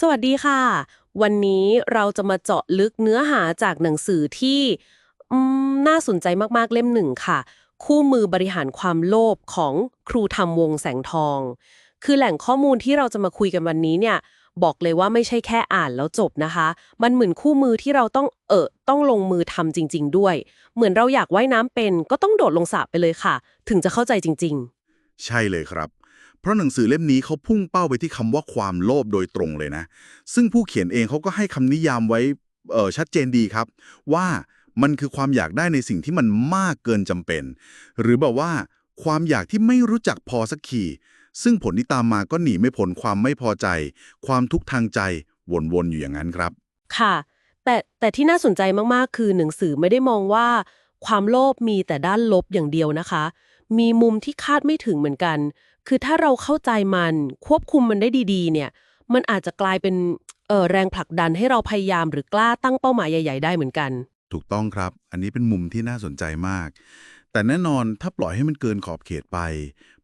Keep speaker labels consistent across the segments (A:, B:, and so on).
A: สวัสดีค่ะ วันนี้เราจะมาเจาะลึกเนื้อหาจากหนังสือที่อืมน่าสนใจมากๆเล่มหนึ่งค่ะ คู่มือบริหารความโลภของครูทำวงแสงทอง คือแหล่งข้อมูลที่เราจะมาคุยกันวันนี้เนี่ย บอกเลยว่าไม่ใช่แค่อ่านแล้วจบนะคะ มันเหมือนคู่มือที่เราต้องเออต้องลงมือทำจริง ๆ ด้วย เหมือนเราอยากว่ายน้ำเป็น ก็ต้องโดดลงสระไปเลยค่ะ ถึงจะเข้าใจจริง ๆ
B: ใช่เลยครับ ราะหนังสือเล่มนี้เขาพุ่งเป้าไปที่คำว่าความโลภโดยตรงเลยนะ ซึ่งผู้เขียนเองเขาก็ให้คำนิยามไว้เออชัดเจนดีครับ ว่ามันคือความอยากได้ในสิ่งที่มันมากเกินจำเป็น หรือแบบว่า ความอยากที่ไม่รู้จักพอสักทีซึ่งผลที่ตามมาก็หนีไม่พ้นความไม่พอใจ ความทุกข์ทางใจวนๆอยู่อย่างนั้นครับ
A: ค่ะ แต่แต่ที่น่าสนใจมากๆ คือหนังสือไม่ได้มองว่า ความโลภมีแต่ด้านลบอย่างเดียวนะคะ มีมุมที่คาดไม่ถึงเหมือนกัน คือถ้าเราเข้าใจมัน ควบคุมมันได้ดีๆ เนี่ย มันอาจจะกลายเป็นเอ่อแรงผลักดันให้เราพยายามหรือกล้าตั้งเป้าหมายใหญ่ ๆ ได้เหมือนกัน
B: ถูกต้องครับ อันนี้เป็นมุมที่น่าสนใจมาก แต่แน่นอนถ้าปล่อยให้มันเกินขอบเขตไป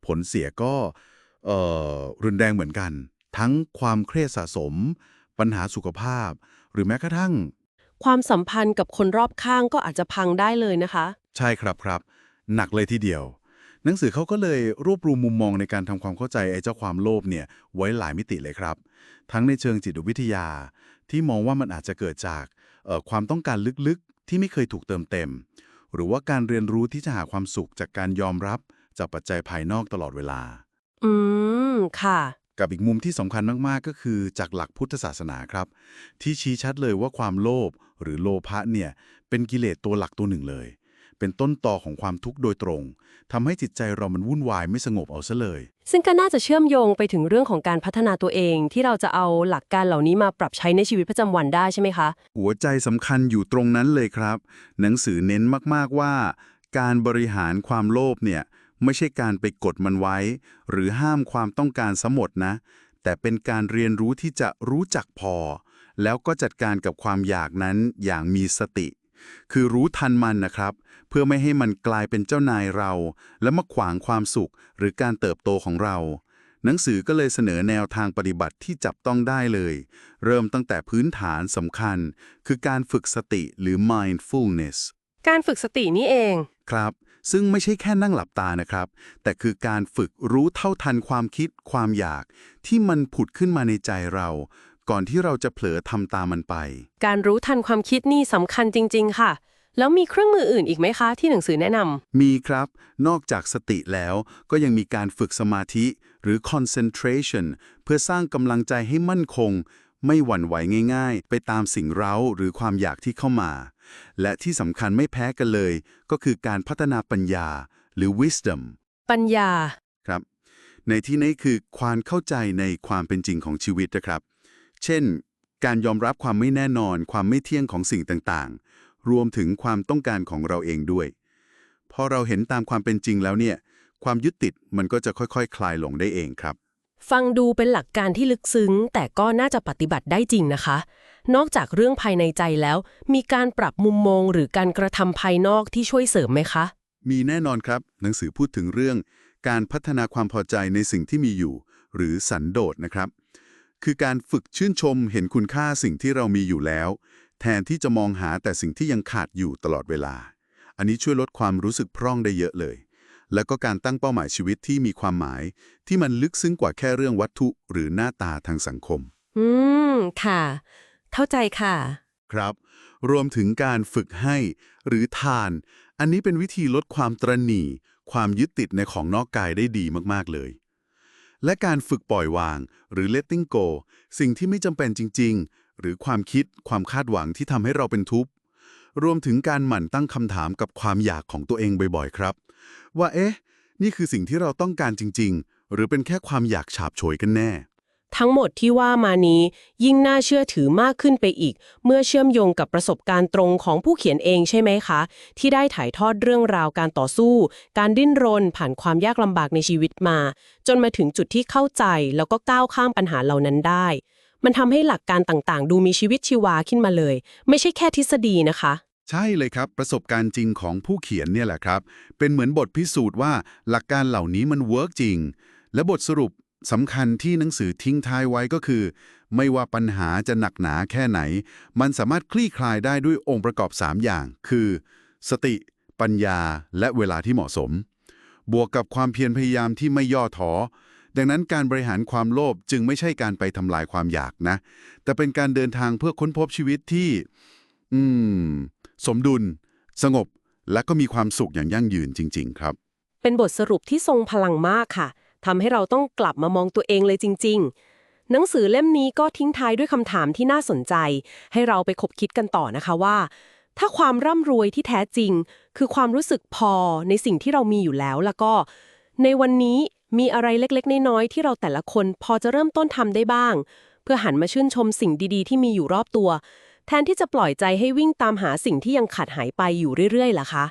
B: ผลเสียก็เอ่อรุนแรงเหมือนกัน ทั้งความเครียดสะสม ปัญหาสุขภาพ หรือแม้กระทั่ง
A: ความสัมพันธ์กับคนรอบข้างก็อาจจะพังได้เลยนะคะ
B: ใช่ครับครับ หนักเลยทีเดียว หนังสือเขาก็เลยรวบรวมมุมมองในการทำความเข้าใจไอ้เจ้าความโลภเนี่ยไว้หลายมิติเลยครับ ทั้งในเชิงจิตวิทยา ที่มองว่ามันอาจจะเกิดจากเอ่อความต้องการลึกๆที่ไม่เคยถูกเติมเต็ม หรือว่าการเรียนรู้ที่จะหาความสุขจากการยอมรับจากปัจจัยภายนอกตลอดเวลา
A: อืม ค่ะ
B: กับอีกมุมที่สำคัญมาก ๆ ก็คือจากหลักพุทธศาสนาครับ ที่ชี้ชัดเลยว่าความโลภหรือโลภะเนี่ย เป็นกิเลสตัวหลักตัวหนึ่งเลย เป็นต้นตอของความทุกข์โดยตรงทำให้จิตใจเรามันวุ่นวายไม่สงบเอาซะเลย
A: ซึ่งก็น่าจะเชื่อมโยงไปถึงเรื่องของการพัฒนาตัวเอง ที่เราจะเอาหลักการเหล่านี้มาปรับใช้ในชีวิตประจำวันได้ใช่ไหมคะ
B: หัวใจสำคัญอยู่ตรงนั้นเลยครับ หนังสือเน้นมากๆว่า การบริหารความโลภเนี่ยไม่ใช่การไปกดมันไว้ หรือห้ามความต้องการสมดนะ แต่เป็นการเรียนรู้ที่จะรู้จักพอ แล้วก็จัดการกับความอยากนั้นอย่างมีสติ คือรู้ทันมันนะครับ เพื่อไม่ให้มันกลายเป็นเจ้านายเรา และมาขวางความสุขหรือการเติบโตของเรา หนังสือก็เลยเสนอแนวทางปฏิบัติที่จับต้องได้เลย เริ่มตั้งแต่พื้นฐานสำคัญ คือการฝึกสติหรือ mindfulness
A: การฝึกสตินี่เอง
B: ครับ ซึ่งไม่ใช่แค่นั่งหลับตานะครับ แต่คือการฝึกรู้เท่าทันความคิดความอยาก ที่มันผุดขึ้นมาในใจเรา ก่อนที่เราจะเผลอทำตามมันไป
A: การรู้ทันความคิดนี่สำคัญจริง ๆ ค่ะ แล้วมีเครื่องมืออื่นอีกไหมคะ ที่หนังสือแนะนำ
B: มีครับ นอกจากสติแล้วก็ยังมีการฝึกสมาธิหรือ concentration เพื่อสร้างกำลังใจให้มั่นคง ไม่หวั่นไหวง่าย ๆ ไปตามสิ่งเร้าหรือความอยากที่เข้ามา และที่สำคัญไม่แพ้กันเลย ก็คือการพัฒนาปัญญา หรือ wisdom
A: ปัญญา
B: ครับ ในที่นี้คือความเข้าใจในความเป็นจริงของชีวิตนะครับ เช่น การยอมรับความไม่แน่นอน ความไม่เที่ยงของสิ่งต่างๆ รวมถึงความต้องการของเราเองด้วย พอเราเห็นตามความเป็นจริงแล้วเนี่ย ความยึดติดมันก็จะค่อยๆคคลายลงได้เองครับ
A: ฟังดูเป็นหลักการที่ลึกซึ้ง แต่ก็น่าจะปฏิบัติได้จริงนะคะ นอกจากเรื่องภายในใจแล้ว มีการปรับมุมมองหรือการกระทำภายนอกที่ช่วยเสริมไหมคะ
B: มีแน่นอนครับ หนังสือพูดถึงเรื่อง การพัฒนาความพอใจในสิ่งที่มีอยู่ หรือสันโดษนะครับ คือการฝึกชื่นชมเห็นคุณค่าสิ่งที่เรามีอยู่แล้ว แทนที่จะมองหาแต่สิ่งที่ยังขาดอยู่ตลอดเวลา อันนี้ช่วยลดความรู้สึกพร่องได้เยอะเลย แล้วก็การตั้งเป้าหมายชีวิตที่มีความหมาย ที่มันลึกซึ้งกว่าแค่เรื่องวัตถุหรือหน้าตาทางสังคม
A: อืม ค่ะ เข้าใจค่ะ
B: ครับ รวมถึงการฝึกให้หรือทาน อันนี้เป็นวิธีลดความตรณีความยึดติดในของนอกกายได้ดีมากๆเลย และการฝึกปล่อยวาง หรือ letting go สิ่งที่ไม่จำเป็นจริง ๆ หรือความคิดความคาดหวังที่ทำให้เราเป็นทุกข์รวมถึงการหมั่นตั้งคำถามกับความอยากของตัวเองบ่อยๆ ครับ ว่าเอ๊ะ นี่คือสิ่งที่เราต้องการจริง ๆ หรือเป็นแค่ความอยากฉาบโฉยกันแน่
A: ทั้งหมดที่ว่ามานี้ ยิ่งน่าเชื่อถือมากขึ้นไปอีก เมื่อเชื่อมโยงกับประสบการณ์ตรงของผู้เขียนเองใช่ไหมคะ ที่ได้ถ่ายทอดเรื่องราวการต่อสู้ การดิ้นรน ผ่านความยากลำบากในชีวิตมา จนมาถึงจุดที่เข้าใจแล้วก็ก้าวข้ามปัญหาเหล่านั้นได้ มันทำให้หลักการต่างๆ ดูมีชีวิตชีวาขึ้นมาเลย ไม่ใช่แค่ทฤษฎีนะคะ
B: ใช่เลยครับ ประสบการณ์จริงของผู้เขียนเนี่ยแหละครับ เป็นเหมือนบทพิสูจน์ว่าหลักการเหล่านี้มันเวิร์กจริงและบทสรุป สำคัญที่หนังสือทิ้งท้ายไว้ก็คือ ไม่ว่าปัญหาจะหนักหนาแค่ไหน มันสามารถคลี่คลายได้ด้วยองค์ประกอบ 3 อย่าง คือ สติ ปัญญา และเวลาที่เหมาะสม บวกกับความเพียรพยายามที่ไม่ย่อท้อดังนั้นการบริหารความโลภจึงไม่ใช่การไปทำลายความอยากนะ แต่เป็นการเดินทางเพื่อค้นพบชีวิตที่ อืม สมดุล สงบ และก็มีความสุขอย่างยั่งยืนจริง ๆ ครับ
A: เป็นบทสรุปที่ทรงพลังมากค่ะ ทำให้เราต้องกลับมามองตัวเองเลยจริง ๆ หนังสือเล่มนี้ก็ทิ้งท้ายด้วยคำถามที่น่าสนใจ ให้เราไปคบคิดกันต่อนะคะว่า ถ้าความร่ำรวยที่แท้จริง คือความรู้สึกพอในสิ่งที่เรามีอยู่แล้วแล้วก็ ในวันนี้มีอะไรเล็กๆ น้อยๆที่เราแต่ละคนพอจะเริ่มต้นทำได้บ้าง เพื่อหันมาชื่นชมสิ่งดีๆ ที่มีอยู่รอบตัว แทนที่จะปล่อยใจให้วิ่งตามหาสิ่งที่ยังขาดหายไปอยู่เรื่อยๆล่ะคะ